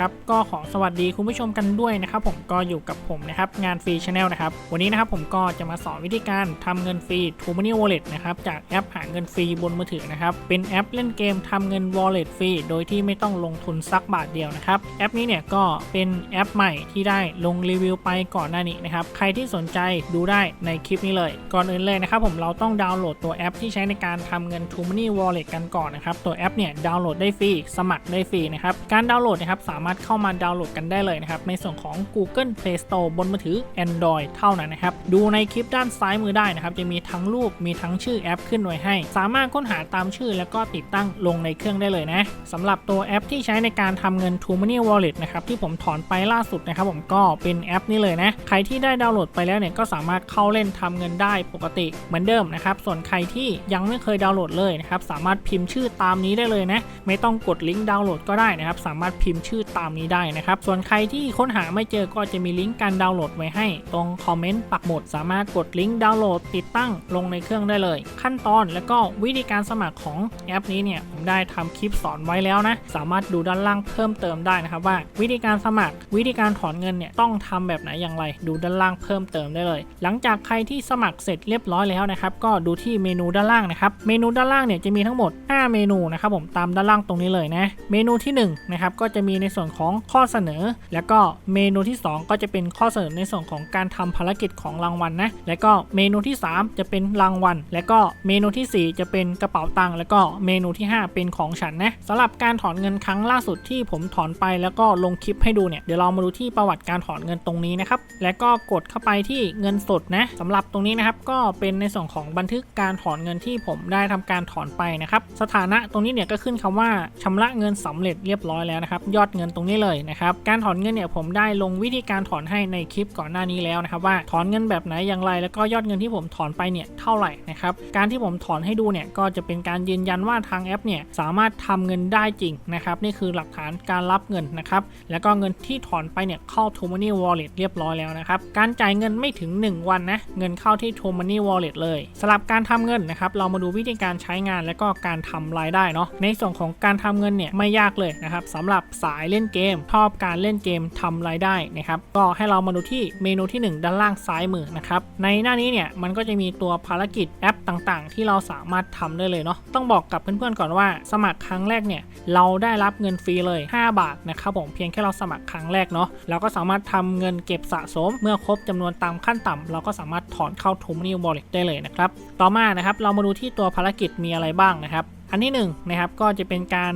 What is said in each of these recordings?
ครับก็ขอสวัสดีคุณผู้ชมกันด้วยนะครับผมก็อยู่กับผมนะครับงานฟรีชาแนลนะครับวันนี้นะครับผมก็จะมาสอนวิธีการทำเงินฟรี t ู Money Wallet นะครับจากแอปหาเงินฟรีบนมือถือนะครับเป็นแอปเล่นเกมทำเงิน Wallet ฟรีโดยที่ไม่ต้องลงทุนสักบาทเดียวนะครับแอปนี้เนี่ยก็เป็นแอปใหม่ที่ได้ลงรีวิวไปก่อนหน้านี้นะครับใครที่สนใจดูได้ในคลิปนี้เลย ก่อนอื่นเลยนะครับผมเราต้องดาวน์โหลดตัวแอป ที่ใช้ในการทำเงิน t ู Money Wallet กันก่อนนะครับตัวแอปเนี่ยดาวน์โหลดได้ฟรีสมัครได้ฟรีนะครับการดาวน์โหลดนะครับสามารถเข้ามาดาวน์โหลดกันได้เลยนะครับในส่วนของ Google Play Store บนมือถือ Android เท่านั้นนะครับดูในคลิปด้านซ้ายมือได้นะครับจะมีทั้งรูปมีทั้งชื่อแอปขึ้นไว้ให้ สามารถค้นหาตามชื่อ แล้วก็ติดตั้งลงในเครื่องได้เลยนะสำหรับตัวแอปที่ใช้ในการทำเงิน t ู Money Wallet นะครับที่ผมถอนไปล่าสุดนะครับผมก็เป็นแอปนี้เลยนะใครที่ได้ดาวน์โหลดไปแล้วเนี่ยก็สามารถเข้าเล่นทำเงินได้ปกติเหมือนเดิมนะครับส่วนใครที่ยังไม่เคยดาวน์โหลดเลยนะครับสามารถพิมพ์ชื่อตามนี้ได้เลยนะไม่ต้องกดลิงก์ดาวน์โหลดก็ได้นะครับสามารถพิมพ์ชื่อตามนี้ได้นะครับ ส่วนใครที่ค้นหาไม่เจอก็จะมีลิงก์การดาวน์โหลดไว้ให้ ตรงคอมเมนต์ปักหมุดสามารถกดลิงก์ดาวน์โหลดติดตั้งลงในเครื่องได้เลย ขั้นตอนและก็วิธีการสมัครของแอปนี้เนี่ยผมได้ทำคลิปสอนไว้แล้วนะ สามารถดูด้านล่างเพิ่มเติมได้นะครับว่า วิธีการสมัคร วิธีการถอนเงินเนี่ยต้องทำแบบไหนอย่างไร ดูด้านล่างเพิ่มเติมได้เลย หลังจากใครที่สมัครเสร็จเรียบร้อยแล้วนะครับก็ดูที่เมนูด้านล่างนะครับเมนูด้านล่างเนี่ยจะมีทั้งหมด 5 เมนูนะครับผมตามด้านล่างตรงนี้เลยนะเมนูที่1นะครับก็จะมีในส่วน่วนของข้อเสนอ แล้วก็เมนูที่ 2 ก็จะเป็นข้อเสนอในส่วนของการทำภารกิจของรางวัลนะแล้วก็เมนูที่ 3 จะเป็นรางวัล แล้วก็เมนูทีสี่ 4 จะเป็นกระเป๋าตังค์แล้วก็เมนูที่ 5 เป็นของฉันนะสำหรับการถอนเงินครั้งล่าสุดที่ผมถอนไปแล้วก็ลงคลิปให้ดูเนี่ยเดี๋ยวเรามาดูที่ประวัติการถอนเงินตรงนี้นะครับแล้วก็กดเข้าไปที่เงินสดนะสำหรับตรงนี้นะครับก็เป็นในส่วนของบันทึกการถอนเงินที่ผมได้ทำการถอนไปนะครับสถานะตรงนี้เนี่ยก็ขึ้นคำว่าชำระเงินสำเร็จเรียบร้อยแล้วนะครับยอดเงินตรงนี้เลยนะครับ การถอนเงินเนี่ยผมได้ลงวิธีการถอนให้ในคลิปก่อนหน้านี้แล้วนะครับว่าถอนเงินแบบไหนอย่างไรแล้วก็ยอดเงินที่ผมถอนไปเนี่ยเท่าไหร่นะครับการที่ผมถอนให้ดูเนี่ยก็จะเป็นการยืนยันว่าทางแอปเนี่ยสามารถทำเงินได้จริงนะครับนี่คือหลักฐานการรับเงินนะครับแล้วก็เงินที่ถอนไปเนี่ยเข้า t ู Money Wallet เรียบร้อยแล้วนะครับการจ่ายเงินไม่ถึง 1 วันนะเงินเข้าที่ t ู Money Wallet เลยสำหรับการทำเงินนะครับเรามาดูวิธีการใช้งานและก็การทำรายได้เนาะในส่วนของการทำเงินเนี่ยไม่ยากเลยนะครับสำหรับสายเล่นเกม ชอบการเล่นเกมทำรายได้นะครับ ก็ให้เรามาดูที่เมนูที่ 1 ด้านล่างซ้ายมือนะครับ ในหน้านี้เนี่ยมันก็จะมีตัวภารกิจแอปต่างๆ ที่เราสามารถทำได้เลยเนาะ ต้องบอกกับเพื่อนๆก่อนว่า สมัครครั้งแรกเนี่ยเราได้รับเงินฟรีเลย 5 บาทนะครับผมเพียงแค่เราสมัครครั้งแรกเนาะเราก็สามารถทำเงินเก็บสะสม เมื่อครบจำนวนตามขั้นต่ำเราก็สามารถถอนเข้า t ู Money Wallet ได้เลยนะครับ ต่อมานะครับเรามาดูที่ตัวภารกิจมีอะไรบ้างนะครับอันที่1นนะครับก็จะเป็นการ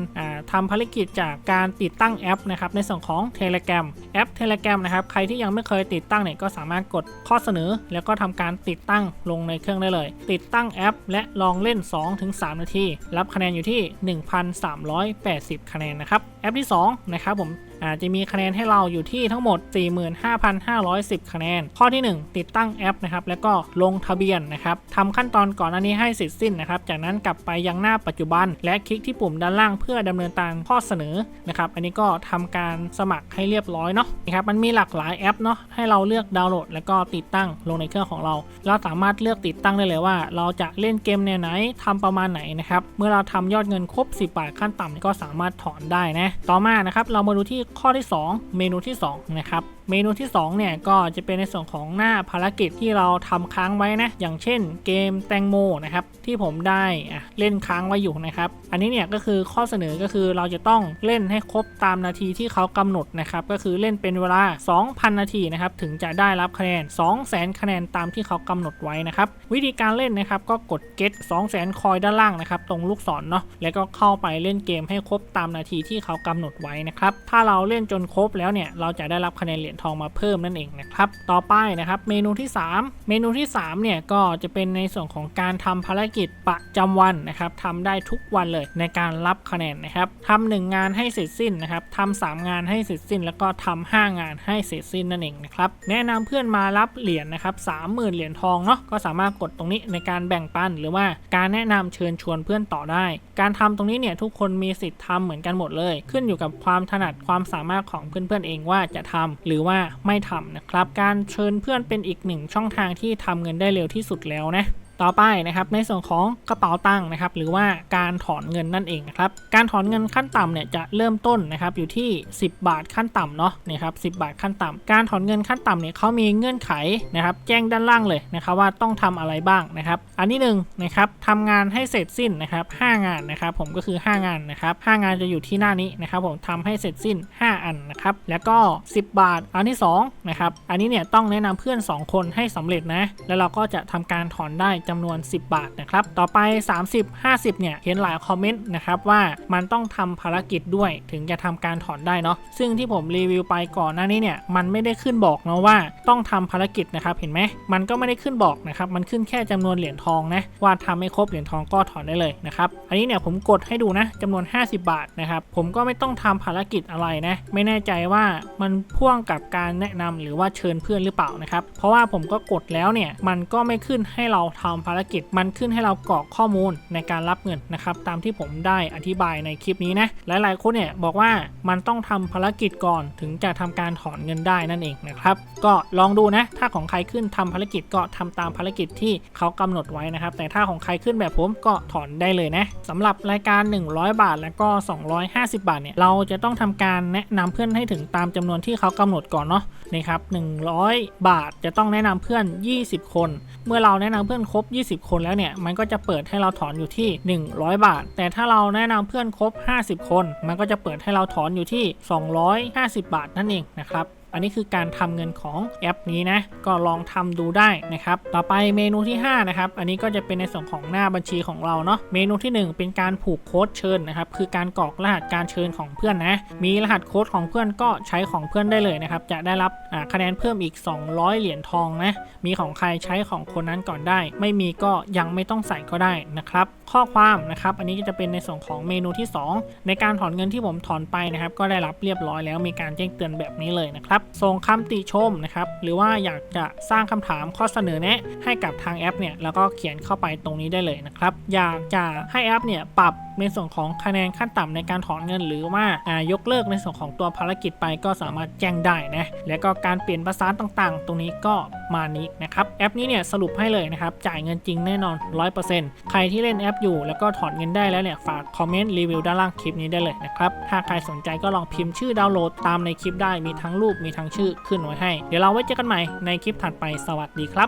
ทำภารกิจจากการติดตั้งแอปนะครับในส่วนของ Telegram แอป Telegram นะครับใครที่ยังไม่เคยติดตั้งเนี่ยก็สามารถกดข้อเสนอ แล้วก็ทำการติดตั้งลงในเครื่องได้เลย ติดตั้งแอป และลองเล่น 2-3 นาที รับคะแนนอยู่ที่ 1,380 คะแนนนะครับแอปที่2นะครับผมอาจจะมีคะแนนให้เราอยู่ที่ทั้งหมด 45,510 คะแนน ข้อที่ 1 ติดตั้งแอปนะครับ แล้วก็ลงทะเบียนนะครับทำขั้นตอนก่อนอันนี้ให้เสร็จสิ้นนะครับ จากนั้นกลับไปยังหน้าปัจจุบัน และคลิกที่ปุ่มด้านล่างเพื่อดำเนินตามข้อเสนอนะครับ อันนี้ก็ทำการสมัครให้เรียบร้อยเนาะนะครับมันมีหลากหลายแอปเนาะให้เราเลือกดาวน์โหลด แล้วก็ติดตั้งลงในเครื่องของเรา เราสามารถเลือกติดตั้งได้เลยว่า เราจะเล่นเกมแนวไหนทำประมาณไหนนะครับเมื่อเราทำยอดเงินครบ 10 บาทขั้นต่ำก็สามารถถอนได้นะต่อมานะครับเรามาดูที่ข้อที่ 2 เมนูที่2นะครับเมนูที่2เนี่ยก็จะเป็นในส่วนของหน้าภารกิจที่เราทำค้างไว้นะอย่างเช่น เกมแตงโมนะครับที่ผมได้เล่นค้างไว้อยู่นะครับ อันนี้เนี่ยก็คือข้อเสนอก็คือือเราจะต้องเล่นให้ครบตามนาทีที่เขากำหนดนะครับก็คือเล่นเป็นเวลา 2,000 นาทีนะครับถึงจะได้รับคะแนน 200,000 คะแนนตามที่เขากำหนดไว้นะครับวิธีการเล่นนะครับก็กด get 200,000 คอยด้านล่างนะครับตรงลูกศรเนาะแล้วก็เข้าไปเล่นเกมให้ครบตามนาทีที่เขากำหนดไว้นะครับถ้าเราเล่นจนครบแล้วเนี่ยเราจะได้รับคะแนนเหรียญทองมาเพิ่มนั่นเองนะครับต่อไปนะครับเมนูที่ 3 เมนูที่3เนี่ยก็จะเป็นในส่วนของการทำภารกิจประจำวันนะครับทำได้ทุกวันเลยในการรับคะแนนนะครับทำหนึ่งงานให้เสร็จสิ้นนะครับทำสามงานให้เสร็จสิ้น แล้วก็ทำห้างานให้เสร็จสิ้นนั่นเองนะครับ แนะนำเพื่อนมารับเหรียญนะครับสามหมื่นเหรียญทองเนาะ ก็สามารถกดตรงนี้ในการแบ่งปัน หรือว่าการแนะนำเชิญชวนเพื่อนต่อได้ การทำตรงนี้เนี่ยทุกคนมีสิทธิ์ทำเหมือนกันหมดเลย ขึ้นอยู่กับความถนัดความสามารถของเพื่อนๆเองว่าจะทำหรือว่าไม่ทำนะครับ การเชิญเพื่อนเป็นอีกหนึ่งช่องทางที่ทำเงินได้เร็วที่สุดแล้วนะ ต่อไปนะครับในส่วนของกระเป๋าตังค์นะครับหรือว่าการถอนเงินนั่นเองนะครับการถอนเงินขั้นต่ำเนี่ยจะเริ่มต้นนะครับอยู่ที่ 10 บาทขั้นต่ำเนาะนี่ครับ10บาทขั้นต่ำการถอนเงินขั้นต่ำเนี่ยเขามีเงื่อนไขนะครับแจ้งด้านล่างเลยนะครับว่าต้องทำอะไรบ้างนะครับอันที่หนึ่งนะครับทำงานให้เสร็จสิ้นนะครับ5งานนะครับผมก็คือ 5 งานนะครับ5งานจะอยู่ที่หน้านี้นะครับผมทำให้เสร็จสิ้น 5 อันนะครับแล้วก็ 10 บาทอันที่2นะครับอันนี้เนี่ยต้องแนะนำเพื่อน 2 คนให้สำเร็จนะแล้วเราก็จะทำการถอนได้จำนวน 10 บาทนะครับ ต่อไป 30 50 เนี่ย เห็นหลายคอมเมนต์นะครับว่ามันต้องทำภารกิจด้วยถึงจะทำการถอนได้เนาะ ซึ่งที่ผมรีวิวไปก่อนหน้านี้เนี่ย มันไม่ได้ขึ้นบอกเนาะว่าต้องทำภารกิจนะครับ เห็นไหม มันก็ไม่ได้ขึ้นบอกนะครับ มันขึ้นแค่จำนวนเหรียญทองนะ ว่าทำไม่ครบเหรียญทองก็ถอนได้เลยนะครับ อันนี้เนี่ยผมกดให้ดูนะจำนวน 50 บาทนะครับ ผมก็ไม่ต้องทำภารกิจอะไรนะ ไม่แน่ใจว่ามันพ่วงกับการแนะนำหรือว่าเชิญเพื่อนหรือเปล่านะครับ เพราะว่าผมก็กดแล้วเนี่ย มันก็ไม่ขึ้นให้เราทำภารกิจมันขึ้นให้เรากรอกข้อมูลในการรับเงินนะครับตามที่ผมได้อธิบายในคลิปนี้นะหลายๆคนเนี่ยบอกว่ามันต้องทำภารกิจก่อนถึงจะทำการถอนเงินได้นั่นเองนะครับก็ลองดูนะถ้าของใครขึ้นทำภารกิจก็ทำตามภารกิจที่เขากำหนดไว้นะครับแต่ถ้าของใครขึ้นแบบผมก็ถอนได้เลยนะสำหรับรายการ 100 บาทแล้วก็ 250 บาทเนี่ยเราจะต้องทำการแนะนำเพื่อนให้ถึงตามจำนวนที่เขากำหนดก่อนเนาะนี่ครับ100 บาทจะต้องแนะนำเพื่อน 20 คน เมื่อเราแนะนำเพื่อนครบ20 คนแล้วเนี่ย มันก็จะเปิดให้เราถอนอยู่ที่ 100 บาท แต่ถ้าเราแนะนำเพื่อนครบ 50 คน มันก็จะเปิดให้เราถอนอยู่ที่ 250 บาทนั่นเองนะครับ อันนี้คือการทำเงินของแอปนี้นะก็ลองทำดูได้นะครับต่อไปเมนูที่5นะครับอันนี้ก็จะเป็นในส่วนของหน้าบัญชีของเราเนาะเมนูที่ 1 เป็นการผูกโค้ดเชิญนะครับคือการกรอกรหัสการเชิญของเพื่อนนะมีรหัสโค้ดของเพื่อนก็ใช้ของเพื่อนได้เลยนะครับจะได้รับคะแนนเพิ่มอีก 200 เหรียญทองนะมีของใครใช้ของคนนั้นก่อนได้ ไม่มีก็ยังไม่ต้องใส่ก็ได้นะครับข้อความนะครับ อันนี้ก็จะเป็นในส่วนของเมนูที่ 2 ในการถอนเงินที่ผมถอนไปนะครับ ก็ได้รับเรียบร้อยแล้วมีการแจ้งเตือนแบบนี้เลยนะครับส่งคำติชมนะครับ หรือว่าอยากจะสร้างคำถามข้อเสนอแนะ ให้กับทางแอปเนี่ย แล้วก็เขียนเข้าไปตรงนี้ได้เลยนะครับ อยากจะให้แอปเนี่ยปรับ ในส่วนของคะแนนขั้นต่ำในการถอนเงิน หรือว่าอ่ายกเลิกในส่วนของตัวภารกิจไปก็สามารถแจ้งได้นะแล้วก็การเปลี่ยนภาษาต่างๆ ตรงนี้ก็มานี้นะครับแอปนี้เนี่ยสรุปให้เลยนะครับจ่ายเงินจริงแน่นอน 100%ใครที่เล่นแอปอยู่แล้วก็ถอนเงินได้แล้วเนี่ยฝากคอมเมนต์รีวิวด้านล่างคลิปนี้ได้เลยนะครับถ้าใครสนใจก็ลองพิมพ์ชื่อดาวน์โหลดตามในคลิปได้มีทั้งรูปมีทั้งชื่อขึ้นไว้ให้ เดี๋ยวเราไว้เจอกันใหม่ในคลิปถัดไปสวัสดีครับ